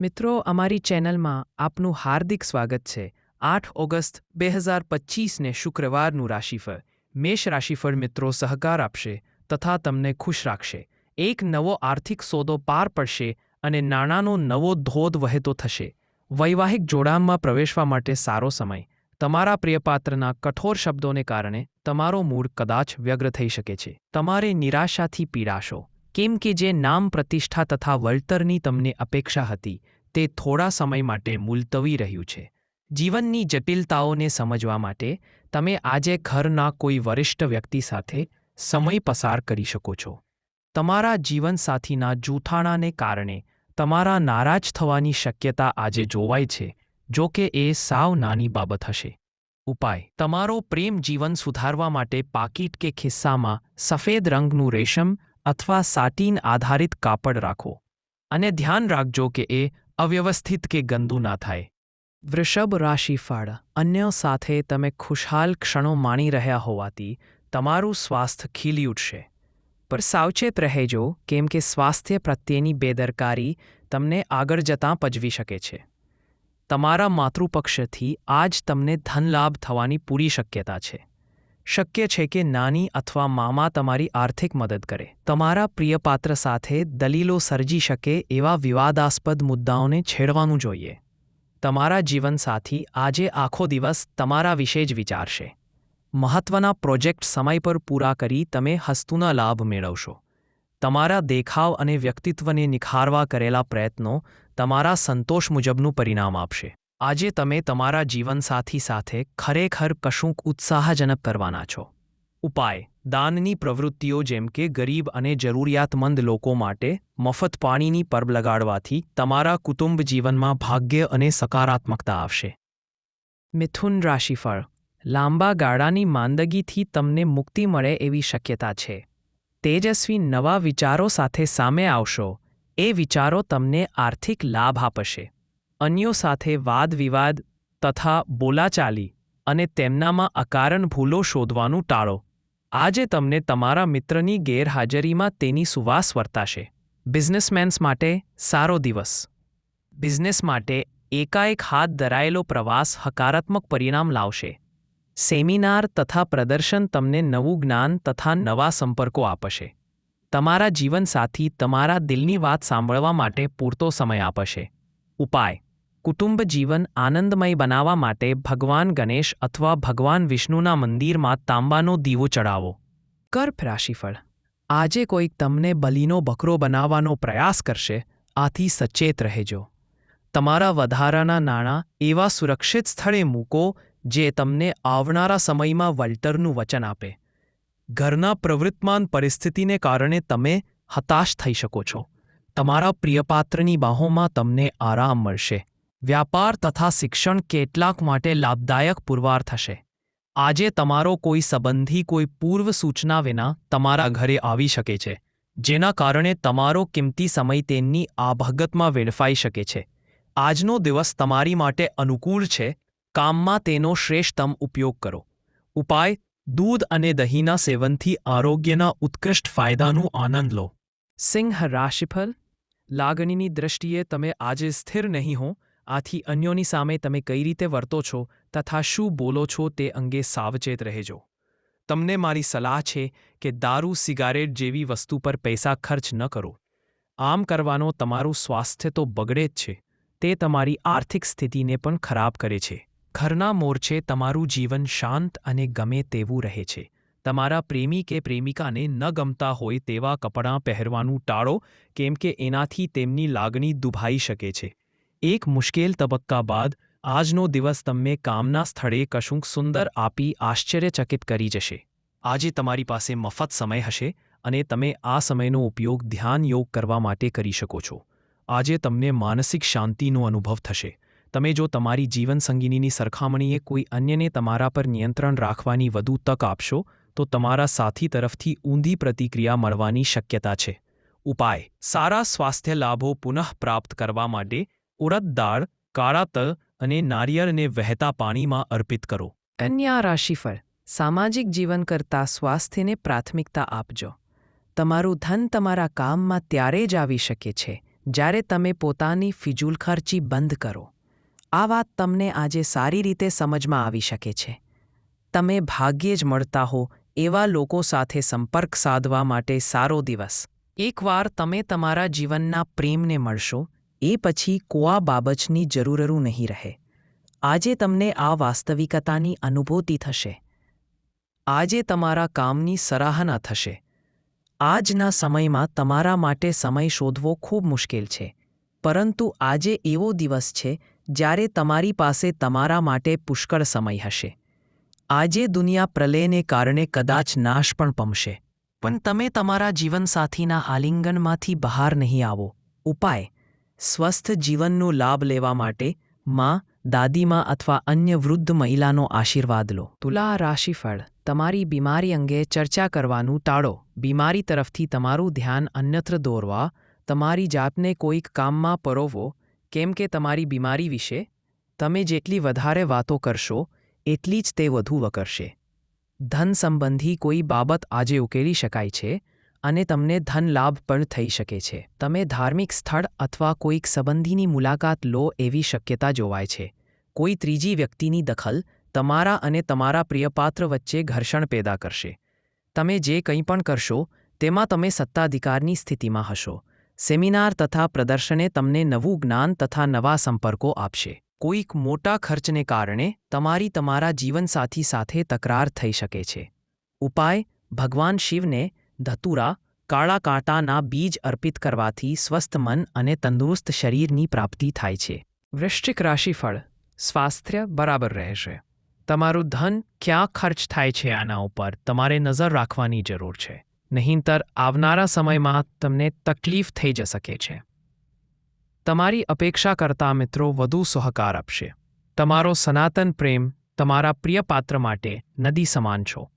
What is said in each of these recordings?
મિત્રો, અમારી ચેનલમાં આપનું હાર્દિક સ્વાગત છે. આઠ ઓગસ્ટ બે હજાર પચીસને શુક્રવારનું રાશિફળ. મેષ રાશિફળ મિત્રો, સહકાર આપશે તથા તમને ખુશ રાખશે. એક નવો આર્થિક સોદો પાર પડશે અને નાણાંનો નવો ધોધ વહેતો થશે. વૈવાહિક જોડાણમાં પ્રવેશવા માટે સારો સમય. તમારા પ્રિયપાત્રના કઠોર શબ્દોને કારણે તમારો મૂડ કદાચ વ્યગ્ર થઈ શકે છે. તમારે નિરાશાથી પીડાશો. કેમ કે જે નામ પ્રતિષ્ઠા તથા વળતરની તમને અપેક્ષા હતી તે થોડા સમય માટે મુલતવી રહ્યું છે. જીવનની જટિલતાઓને સમજવા માટે તમે આજે ઘરના કોઈ વરિષ્ઠ વ્યક્તિ સાથે સમય પસાર કરી શકો છો. તમારા જીવનસાથીના જૂથાણાને કારણે તમારા નારાજ થવાની શક્યતા આજે જોવાય છે, જો કે એ સાવ નાની બાબત હશે. ઉપાય. તમારો પ્રેમ જીવન સુધારવા માટે પાકીટ કે ખિસ્સામાં સફેદ રંગનું રેશમ અથવા સાટીન આધારિત કાપડ રાખો. અને ધ્યાન રાખજો કે એ અવ્યવસ્થિત કે ગંદુ ના થાય. વૃષભ રાશિફળ અન્યો સાથે તમે ખુશહાલ ક્ષણો માણી રહ્યા હોવાથી તમારું સ્વાસ્થ્ય ખીલી ઉઠશે. પર સાવચેત રહેજો, કેમ કે સ્વાસ્થ્ય પ્રત્યેની બેદરકારી તમને આગળ જતાં પજવી શકે છે. તમારા માતૃપક્ષથી આજ તમને ધનલાભ થવાની પૂરી શક્યતા છે. શક્ય છે કે નાની અથવા મામા તમારી આર્થિક મદદ કરે. તમારા પ્રિયપાત્ર સાથે દલીલો સર્જી શકે એવા વિવાદાસ્પદ મુદ્દાઓને છેડવાનું જોઈએ. તમારા જીવનસાથી આજે આખો દિવસ તમારા વિશે જ વિચારશે. મહત્વના પ્રોજેક્ટ સમય પર પૂરા કરી તમે હસ્તુના લાભ મેળવશો. તમારા દેખાવ અને વ્યક્તિત્વને નિખારવા કરેલા પ્રયત્નો તમારા સંતોષ મુજબનું પરિણામ આપશે. આજે તમે તમારા જીવનસાથી સાથે ખરેખર કશુંક ઉત્સાહજનક કરવાના છો. ઉપાય, દાનની પ્રવૃત્તિઓ જેમ કે ગરીબ અને જરૂરિયાતમંદ લોકો માટે મફત પાણીની પરબ લગાડવાથી તમારા કુટુંબ જીવનમાં ભાગ્ય અને સકારાત્મકતા આવશે. મિથુન રાશિફળ, લાંબા ગાળાની માંદગીથી તમને મુક્તિ મળે એવી શક્યતા છે. તેજસ્વી નવા વિચારો સાથે સામે આવશો. એ વિચારો તમને આર્થિક લાભ આપશે. અન્યો સાથે વાદવિવાદ તથા બોલાચાલી અને તેમનામાં અકારણ ભૂલો શોધવાનું ટાળો. આજે તમને તમારા મિત્રની ગેરહાજરીમાં તેની સુવાસ વર્તાશે. બિઝનેસમેન્સ માટે સારો દિવસ. બિઝનેસ માટે એકાએક હાથ ધરાયેલો પ્રવાસ હકારાત્મક પરિણામ લાવશે. સેમિનાર તથા પ્રદર્શન તમને નવું જ્ઞાન તથા નવા સંપર્કો આપશે. તમારા જીવનસાથી તમારા દિલની વાત સાંભળવા માટે પૂરતો સમય આપશે. ઉપાય. કુટુંબ જીવન આનંદમય બનાવવા માટે ભગવાન ગણેશ અથવા ભગવાન વિષ્ણુના મંદિરમાં તાંબાનો દીવો ચડાવો. કર્પ રાશિફળ. આજે કોઈક તમને બલીનો બકરો બનાવવાનો પ્રયાસ કરશે, આથી સચેત રહેજો. તમારા વધારાના નાણાં એવા સુરક્ષિત સ્થળે મૂકો, જે તમને આવનારા સમયમાં વલ્ટરનું વચન આપે. ઘરના પ્રવૃત્તમાન પરિસ્થિતિને કારણે તમે હતાશ થઈ શકો છો. તમારા પ્રિયપાત્રની બાહોમાં તમને આરામ મળશે. વ્યાપાર તથા શિક્ષણ કેટલાક માટે લાભદાયક પુરવાર થશે. આજે તમારો કોઈ સંબંધી કોઈ પૂર્વ સૂચના વિના તમારા ઘરે આવી શકે છે, જેના કારણે તમારો કિંમતી સમય તેમની આભગતમાં વેડફાઈ શકે છે. આજનો દિવસ તમારી માટે અનુકૂળ છે, કામમાં તેનો શ્રેષ્ઠતમ ઉપયોગ કરો. ઉપાય, દૂધ અને દહીંના સેવનથી આરોગ્યના ઉત્કૃષ્ટ ફાયદાનું આનંદ લો. સિંહ રાશિફળ? લાગણીની દૃષ્ટિએ તમે આજે સ્થિર નહીં હો આથી અન્યોની સામે તમે કઈ રીતે વર્તો છો તથા શું બોલો છો તે અંગે સાવચેત રહેજો. તમને મારી સલાહ છે કે દારૂ, સિગારેટ જેવી વસ્તુ પર પૈસા ખર્ચ ન કરો. આમ કરવાનો તમારું સ્વાસ્થ્ય તો બગડે જ છે. તે તમારી આર્થિક સ્થિતિને પણ ખરાબ કરે છે. ઘરના મોરચે તમારું જીવન શાંત અને ગમે તેવું રહે છે. તમારા પ્રેમી કે પ્રેમિકાને ન ગમતા હોય તેવા કપડાં પહેરવાનું ટાળો, કેમ કે એનાથી તેમની લાગણી દુભાઈ શકે છે. એક મુશ્કેલ તબક્કા બાદ, આજનો દિવસ તમને કામના સ્થળે કશુંક સુંદર આપી આશ્ચર્યચકિત કરી જશે. આજે તમારી પાસે મફત સમય હશે અને તમે આ સમયનો ઉપયોગ ધ્યાન યોગ કરવા માટે કરી શકો છો. આજે તમને માનસિક શાંતિનો અનુભવ થશે. તમે જો તમારી જીવનસંગીનીની સરખામણીએ કોઈ અન્યને તમારા પર નિયંત્રણ રાખવાની વધુ તક આપશો, તો તમારા સાથી તરફથી ઊંધી પ્રતિક્રિયા મળવાની શક્યતા છે. ઉપાય. સારા સ્વાસ્થ્ય લાભો પુનઃપ્રાપ્ત કરવા માટે ઉડદ દાળ, કાળા તલ અને નારિયેળને વહેતા પાણીમાં અર્પિત કરો. કન્યા રાશિફળ, સામાજિક જીવન કરતાં સ્વાસ્થ્યને પ્રાથમિકતા આપજો. તમારું ધન તમારા કામમાં ત્યારે જ આવી શકે છે, જ્યારે તમે પોતાની ફિજૂલખર્ચી બંધ કરો. આ વાત તમને આજે સારી રીતે સમજમાં આવી શકે છે. તમે ભાગ્યે જ મળતા હો, એવા લોકો સાથે સંપર્ક સાધવા માટે સારો દિવસ. એકવાર તમે તમારા જીવનના પ્રેમને મળશો એ પછી કોઆ બાબતની જરૂરરું નહીં રહે. આજે તમને આ વાસ્તવિકતાની અનુભૂતિ થશે. આજે તમારા કામની સરાહના થશે. આજના સમયમાં તમારા માટે સમય શોધવો ખૂબ મુશ્કેલ છે. પરંતુ આજે એવો દિવસ છે જ્યારે તમારી પાસે તમારા માટે પુષ્કળ સમય હશે. આજે દુનિયા પ્રલયને કારણે કદાચ નાશ પણ પમશે. પણ તમે તમારા જીવનસાથીના આલિંગનમાંથી બહાર નહીં આવો. ઉપાય સ્વસ્થ જીવનનો લાભ લેવા માટે માં, દાદીમાં અથવા અન્ય વૃદ્ધ મહિલાનો આશીર્વાદ લો. તુલા રાશિફળ, તમારી બીમારી અંગે ચર્ચા કરવાનું ટાળો. બીમારી તરફથી તમારું ધ્યાન અન્યત્ર દોરવા, તમારી જાતને કોઈક કામમાં પરોવો, કેમ કે તમારી બીમારી વિશે તમે જેટલી વધારે વાતો કરશો, એટલી જ તે વધુ વકરશે. ધન સંબંધી કોઈ બાબત આજે ઉકેલી શકાય છે. અને તમને ધન લાભ પણ થઈ શકે છે. તમે ધાર્મિક સ્થળ અથવા કોઈક સંબંધીની મુલાકાત લો એવી શક્યતા જોવાય છે. કોઈ ત્રીજી વ્યક્તિની દખલ તમારા અને તમારા પ્રિયપાત્ર વચ્ચે ઘર્ષણ પેદા કરશે. તમે જે કંઈ પણ કરશો, તેમાં તમે સત્તાધિકારની સ્થિતિમાં હશો. સેમિનાર તથા પ્રદર્શને તમને નવું જ્ઞાન તથા નવા સંપર્કો આપશે. કોઈક મોટા ખર્ચને કારણે તમારી તમારા જીવનસાથી સાથે તકરાર થઈ શકે છે. ઉપાય, ભગવાન શિવને ધતુરા કાળા કાંટાના બીજ અર્પિત કરવાથી સ્વસ્થ મન અને તંદુરસ્ત શરીરની પ્રાપ્તિ થાય છે. વૃશ્ચિક રાશિફળ સ્વાસ્થ્ય બરાબર રહેશે. તમારું ધન ક્યાં ખર્ચ થાય છે આના ઉપર તમારે નજર રાખવાની જરૂર છે. નહીંતર આવનારા સમયમાં તમને તકલીફ થઈ જ શકે છે. તમારી અપેક્ષા કરતા મિત્રો વધુ સહકાર આપશે. તમારો સનાતન પ્રેમ તમારા પ્રિય પાત્ર માટે નદી સમાન છો.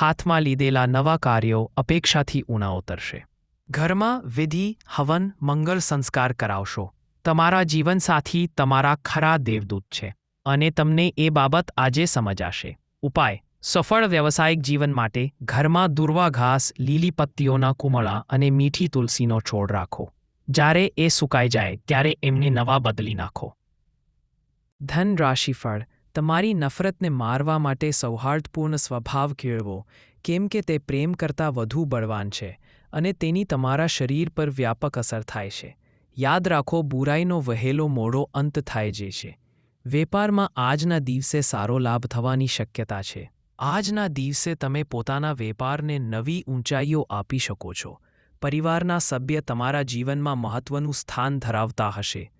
હાથમાં લીધેલા નવા કાર્યો અપેક્ષાથી ઊણા ઉતરશે ઘરમાં વિધિ, હવન, મંગળ સંસ્કાર કરાવશો. તમારા જીવનસાથી તમારા ખરા દેવદૂત છે અને તમને એ બાબત આજે સમજાશે. ઉપાય, સફળ વ્યવસાયિક જીવન માટે ઘરમાં દુર્વા ઘાસ, લીલી પત્તીઓના કુમળા અને મીઠી તુલસીનો છોડ રાખો. જ્યારે એ સુકાઈ જાય, ત્યારે એમને નવા બદલી નાખો. ધન રાશિફળ તમારી નફરતને મારવા માટે સૌહાર્દપૂર્ણ સ્વભાવ કેળવો, કેમ કે તે પ્રેમ કરતાં વધુ બળવાન છે અને તેની તમારા શરીર પર વ્યાપક અસર થાય છે. યાદ રાખો, બુરાઈનો વહેલો મોડો અંત થાય જે છે. વેપારમાં આજના દિવસે સારો લાભ થવાની શક્યતા છે. આજના દિવસે તમે પોતાના વેપારને નવી ઊંચાઈઓ આપી શકો છો. પરિવારના સભ્ય તમારા જીવનમાં મહત્વનું સ્થાન ધરાવતા હશે.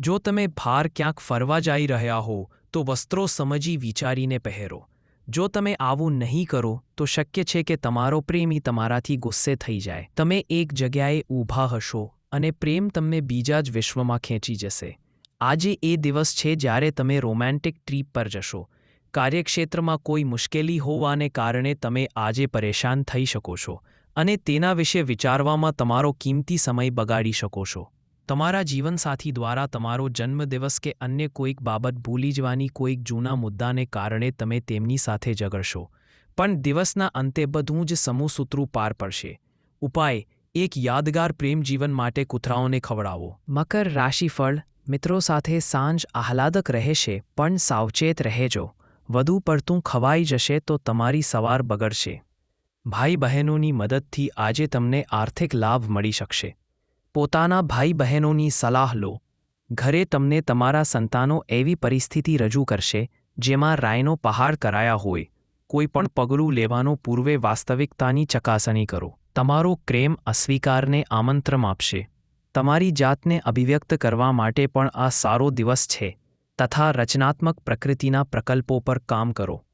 જો તમે ભાર ક્યાંક ફરવા જઈ રહ્યા હો તો વસ્ત્રો સમજી વિચારીને પહેરો. જો તમે આવું નહીં કરો, તો શક્ય છે કે તમારો પ્રેમી તમારાથી ગુસ્સે થઈ જાય. તમે એક જગ્યાએ ઊભા હશો અને પ્રેમ તમને બીજા જ વિશ્વમાં ખેંચી જશે. આજે એ દિવસ છે જ્યારે તમે રોમેન્ટિક ટ્રીપ પર જશો. કાર્યક્ષેત્રમાં કોઈ મુશ્કેલી હોવાને કારણે તમે આજે પરેશાન થઈ શકો છો અને તેના વિશે વિચારવામાં તમારો કિંમતી સમય બગાડી શકો છો. તમારા જીવનસાથી દ્વારા તમારો જન્મદિવસ કે અન્ય કોઈક બાબત ભૂલી જવાની કોઈક જૂના મુદ્દાને કારણે તમે તેમની સાથે ઝઘડશો. પણ દિવસના અંતે બધું જ સમૂહસૂત્રું પાર પડશે. ઉપાય, એક યાદગાર પ્રેમ જીવન માટે કૂતરાઓને ખવડાવો. મકર રાશિફળ, મિત્રો સાથે સાંજ આહલાદક રહેશે, પણ સાવચેત રહેજો. વધુ પડતું ખવાઈ જશે તો તમારી સવાર બગડશે. ભાઈ બહેનોની મદદથી આજે તમને આર્થિક લાભ મળી શકશે. પોતાના ભાઈ બહેનોની સલાહ લો. ઘરે તમને તમારા સંતાનો એવી પરિસ્થિતિ રજૂ કરશે, જેમાં રાયનો પહાડ કરાયા હોય. કોઈ પણ પગલું લેવાનો પૂર્વે વાસ્તવિકતાની ચકાસણી કરો. તમારો પ્રેમ અસ્વીકારને આમંત્રણ આપશે. તમારી જાતને અભિવ્યક્ત કરવા માટે પણ આ સારો દિવસ છે. તથા રચનાત્મક પ્રકૃતિના પ્રકલ્પો પર કામ કરો.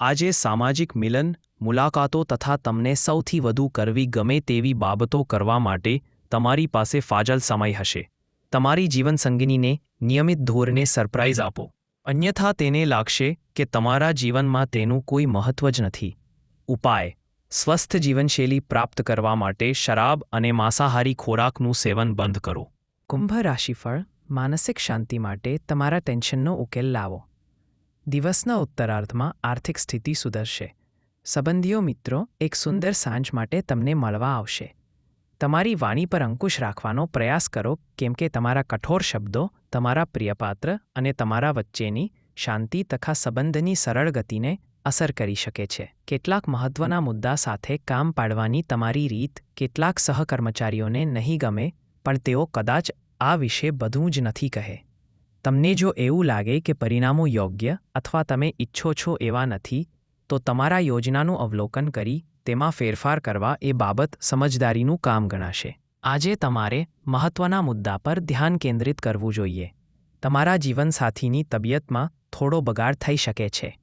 આજે સામાજિક મિલન, મુલાકાતો તથા તમને સૌથી વધુ કરવી ગમે તેવી બાબતો કરવા માટે તમારી પાસે ફાજલ સમય હશે. તમારી જીવનસંગીનીને નિયમિત ધોરણે સરપ્રાઇઝ આપો. અન્યથા તેને લાગશે કે તમારા જીવનમાં તેનું કોઈ મહત્વ જ નથી. ઉપાય. સ્વસ્થ જીવનશૈલી પ્રાપ્ત કરવા માટે શરાબ અને માંસાહારી ખોરાકનું સેવન બંધ કરો. કુંભ રાશિફળ માનસિક શાંતિ માટે તમારા ટેન્શનનો ઉકેલ લાવો. દિવસના ઉત્તરાર્ધમાં આર્થિક સ્થિતિ સુધરશે. સંબંધીઓ મિત્રો, એક સુંદર સાંજ માટે તમને મળવા આવશે. તમારી વાણી પર અંકુશ રાખવાનો પ્રયાસ કરો, કેમ કે તમારા કઠોર શબ્દો, તમારા પ્રિયપાત્ર અને તમારા વચ્ચેની શાંતિ તથા સંબંધની સરળ ગતિને અસર કરી શકે છે. કેટલાક મહત્વના મુદ્દા સાથે કામ પાડવાની તમારી રીત કેટલાક સહકર્મચારીઓને નહીં ગમે, પણ તેઓ કદાચ આ વિશે બધું જ નથી કહે. તમને જો એવું લાગે કે પરિણામો યોગ્ય અથવા તમે ઈચ્છો છો એવા નથી, તો તમારા યોજનાનું અવલોકન કરી તેમાં ફેરફાર કરવા એ બાબત સમજદારીનું કામ ગણાશે. આજે તમારે મહત્વના મુદ્દા પર ધ્યાન કેન્દ્રિત કરવું જોઈએ. તમારા જીવનસાથીની તબિયતમાં થોડો બગાડ થઈ શકે છે.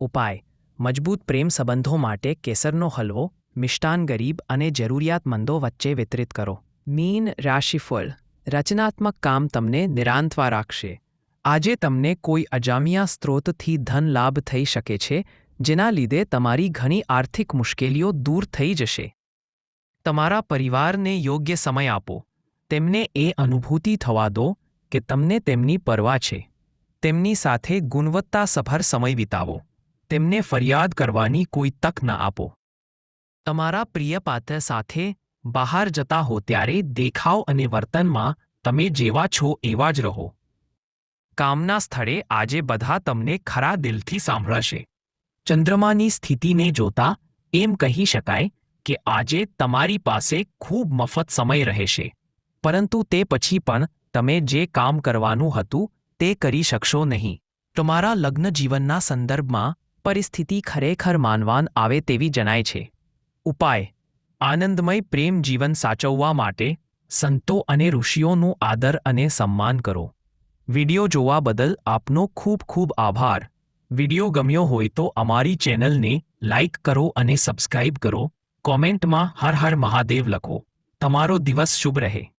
ઉપાય. મજબૂત પ્રેમ સંબંધો માટે કેસરનો હલવો, મિષ્ટાન ગરીબ અને જરૂરિયાતમંદો વચ્ચે વિતરિત કરો. મીન રાશિફળ. રચનાત્મક કામ તમને નિરાંતવા રાખશે. આજે તમને કોઈ અજામિયા સ્ત્રોતથી ધન લાભ થઈ શકે છે જેના લીધે તમારી ઘણી આર્થિક મુશ્કેલીઓ દૂર થઈ જશે. તમારા પરિવારને યોગ્ય સમય આપો. તેમને એ અનુભૂતિ થવા દો કે તમને તેમની પરવા છે. તેમની સાથે ગુણવત્તાસભર સમય વિતાવો. તેમને ફરિયાદ કરવાની કોઈ તક ન આપો. તમારા પ્રિય પાત્ર સાથે બહાર જતા હો ત્યારે દેખાવ અને વર્તનમાં તમે જેવા છો એવા જ રહો. કામના સ્થળે આજે બધા તમને ખરા દિલથી સાંભળશે. ચંદ્રમાની સ્થિતિને જોતા એમ કહી શકાય કે આજે તમારી પાસે ખૂબ મફત સમય રહેશે. પરંતુ તે પછી પણ તમે જે કામ કરવાનું હતું તે કરી શકશો નહીં. તમારા લગ્ન જીવનના સંદર્ભમાં પરિસ્થિતિ ખરેખર માનવાન આવે તેવી જણાય છે. ઉપાય. આનંદમય પ્રેમ જીવન સાચવવા માટે સંતો અને ઋષિઓનું આદર અને સન્માન કરો. વિડિયો જોવા બદલ આપનો ખૂબ ખૂબ આભાર. વિડિયો ગમ્યો હોય તો અમારી ચેનલને લાઇક કરો અને સબસ્ક્રાઇબ કરો. કોમેન્ટમાં હર હર મહાદેવ લખો. તમારો દિવસ શુભ રહે.